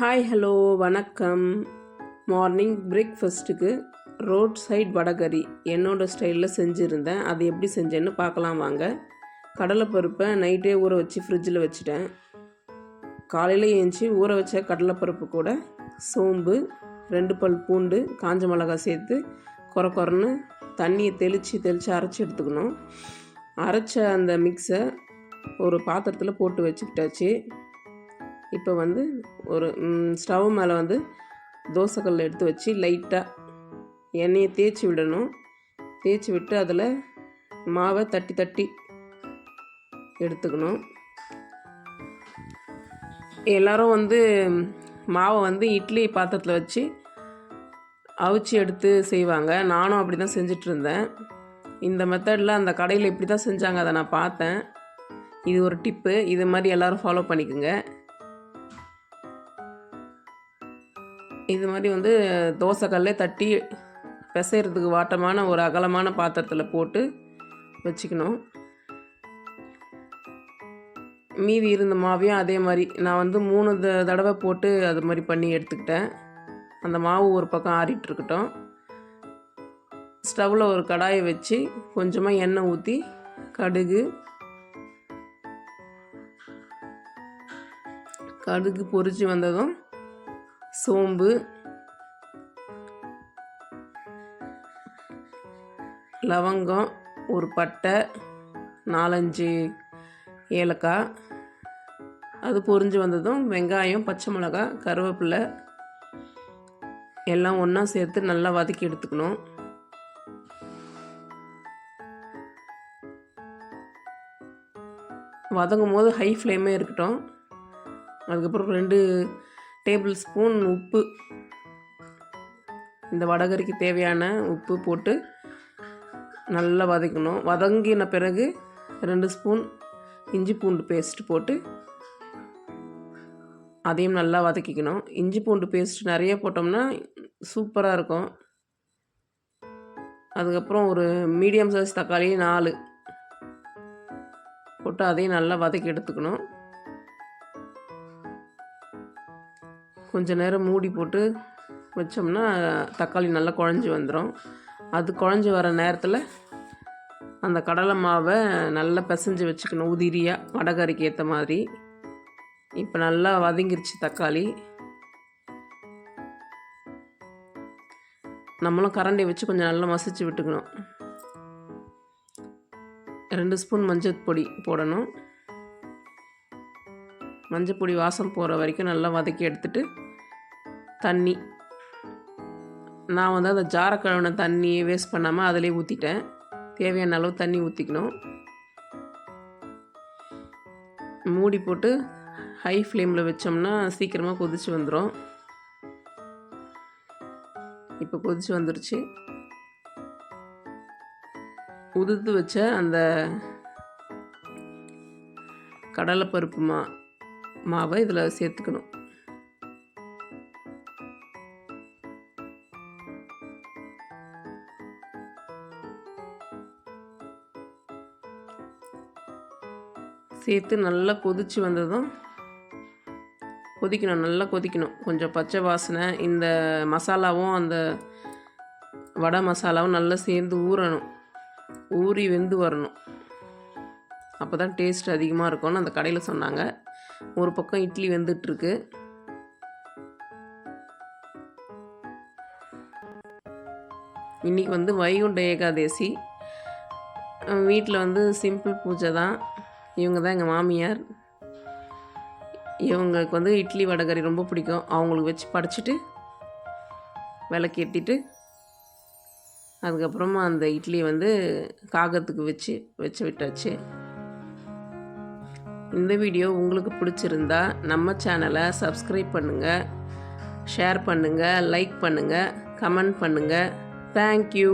Hi hello வணக்கம். Morning பிரேக்ஃபஸ்ட்டுக்கு road side vadacurry என்னோடய ஸ்டைலில் செஞ்சுருந்தேன். அது எப்படி செஞ்சேன்னு பார்க்கலாம் வாங்க. கடலைப்பருப்பை நைட்டே ஊற வச்சு ஃப்ரிட்ஜில் வச்சுட்டேன். காலையில் ஏஞ்சி ஊற வச்ச கடலைப்பருப்பு கூட சோம்பு ரெண்டு பல் பூண்டு காஞ்ச மிளகாய் சேர்த்து குறை குறைன்னு தண்ணியை தெளித்து தெளித்து அரைச்சி எடுத்துக்கணும். அரைச்ச அந்த மிக்ஸை ஒரு பாத்திரத்தில் போட்டு வச்சுக்கிட்டாச்சு. இப்போ வந்து ஒரு ஸ்டவ் மேலே வந்து தோசைக்கல் எடுத்து வச்சு லைட்டாக எண்ணெயை தேய்ச்சி விடணும். தேய்ச்சி விட்டு அதில் மாவை தட்டி தட்டி எடுத்துக்கணும். எல்லோரும் வந்து மாவை வந்து இட்லி பாத்திரத்தில் வச்சு அவிச்சு எடுத்து செய்வாங்க. நானும் அப்படி தான் செஞ்சிட்ருந்தேன் இந்த மெத்தடில் அந்த கடையில் இப்படி தான் செஞ்சாங்க. அதை நான் பார்த்தேன். இது ஒரு டிப்பு இது மாதிரி எல்லோரும் ஃபாலோ பண்ணிக்கோங்க. இது மாதிரி வந்து தோசைக்கல்லே தட்டி பிசைகிறதுக்கு வாட்டமான ஒரு அகலமான பாத்திரத்தில் போட்டு வச்சுக்கணும். மீதி இருந்த மாவையும் அதே மாதிரி. நான் வந்து மூணு த தடவை போட்டு அது மாதிரி பண்ணி எடுத்துக்கிட்டேன். அந்த மாவு ஒரு பக்கம் ஆறிட்டுருக்கட்டும் ஸ்டவ்வில் ஒரு கடாயை வச்சு கொஞ்சமாக எண்ணெய் ஊற்றி கடுகு கடுகு பொறிச்சு வந்ததும் சோம்பு. லவங்கம் ஒரு பட்டை நாலஞ்சு ஏலக்காய். அது பொரிஞ்சு வந்ததும் வெங்காயம் பச்சை மிளகா கருவேப்பிலை எல்லாம் ஒன்றா சேர்த்து நல்லா வதக்கி எடுத்துக்கணும். வதங்கும் போது ஹை ஃப்ளேமே இருக்கட்டும். அதுக்கப்புறம் ரெண்டு டேபிள் ஸ்பூன் உப்பு. இந்த வடகரிக்கு தேவையான உப்பு போட்டு நல்லா வதக்கணும். வதங்கின பிறகு ரெண்டு ஸ்பூன் இஞ்சி பூண்டு பேஸ்ட் போட்டு அதையும் நல்லா வதக்கிக்கணும். இஞ்சி பூண்டு பேஸ்ட் நிறைய போட்டோம்னா சூப்பராக இருக்கும். அதுக்கப்புறம் ஒரு மீடியம் சைஸ் தக்காளி நாலு போட்டு அதையும் நல்லா வதக்கி எடுத்துக்கணும். கொஞ்சம் நேரம் மூடி போட்டு வச்சோம்னா தக்காளி நல்லா குழஞ்சி வந்துடும் அது குழஞ்சி வர நேரத்தில் அந்த கடலை மாவை நல்லா பிசைஞ்சு வச்சுக்கணும். உதிரியாக வடகறிக்கு ஏற்ற மாதிரி. இப்போ நல்லா வதங்கிருச்சு தக்காளி. நம்மளும் கரண்டி வச்சு கொஞ்சம் நல்லா மசிச்சு விட்டுக்கணும். ரெண்டு ஸ்பூன் மஞ்சள் பொடி போடணும். மஞ்சள் பொடி வாசம் போகிற வரைக்கும் நல்லா வதக்கி எடுத்துகிட்டு தண்ணி. நான் வந்து அந்த ஜார கழுவின தண்ணியை வேஸ்ட் பண்ணாமல் அதிலே ஊற்றிட்டேன் தேவையான அளவு தண்ணி ஊற்றிக்கணும் மூடி போட்டு ஹை ஃப்ளேமில் வச்சோம்னா சீக்கிரமாக கொதித்து வந்துடும் இப்போ கொதித்து வந்துருச்சு. உதுத்து வச்ச அந்த கடலைப்பருப்பு மா மாவை இதில் சேர்த்துக்கணும். சேர்த்து நல்லா கொதித்து வந்ததும் கொதிக்கணும் நல்லா கொதிக்கணும். கொஞ்சம் பச்சை வாசனை இந்த மசாலாவும் அந்த வடை மசாலாவும் நல்லா சேர்ந்து ஊறணும். ஊறி வெந்து வரணும். அப்போ தான் டேஸ்ட் அதிகமாக இருக்கும்னு அந்த கடையில் சொன்னாங்க. ஒரு பக்கம் இட்லி வெந்துட்டுருக்கு. இன்றைக்கி வந்து வைகுண்ட ஏகாதேசி. வீட்டில் வந்து சிம்பிள் பூஜை தான். இவங்க தான் எங்கள் மாமியார். இவங்களுக்கு வந்து இட்லி வடகறி ரொம்ப பிடிக்கும். அவங்களுக்கு வச்சு படைச்சிட்டு விளக்கு ஏற்றிட்டு அதுக்கப்புறமா அந்த இட்லியை வந்து காகத்துக்கு வச்சு வச்சு விட்டாச்சு. இந்த வீடியோ உங்களுக்கு பிடிச்சிருந்தா நம்ம சேனலை சப்ஸ்கிரைப் பண்ணுங்கள் ஷேர் பண்ணுங்கள் லைக் பண்ணுங்கள் கமெண்ட் பண்ணுங்கள் தேங்க்யூ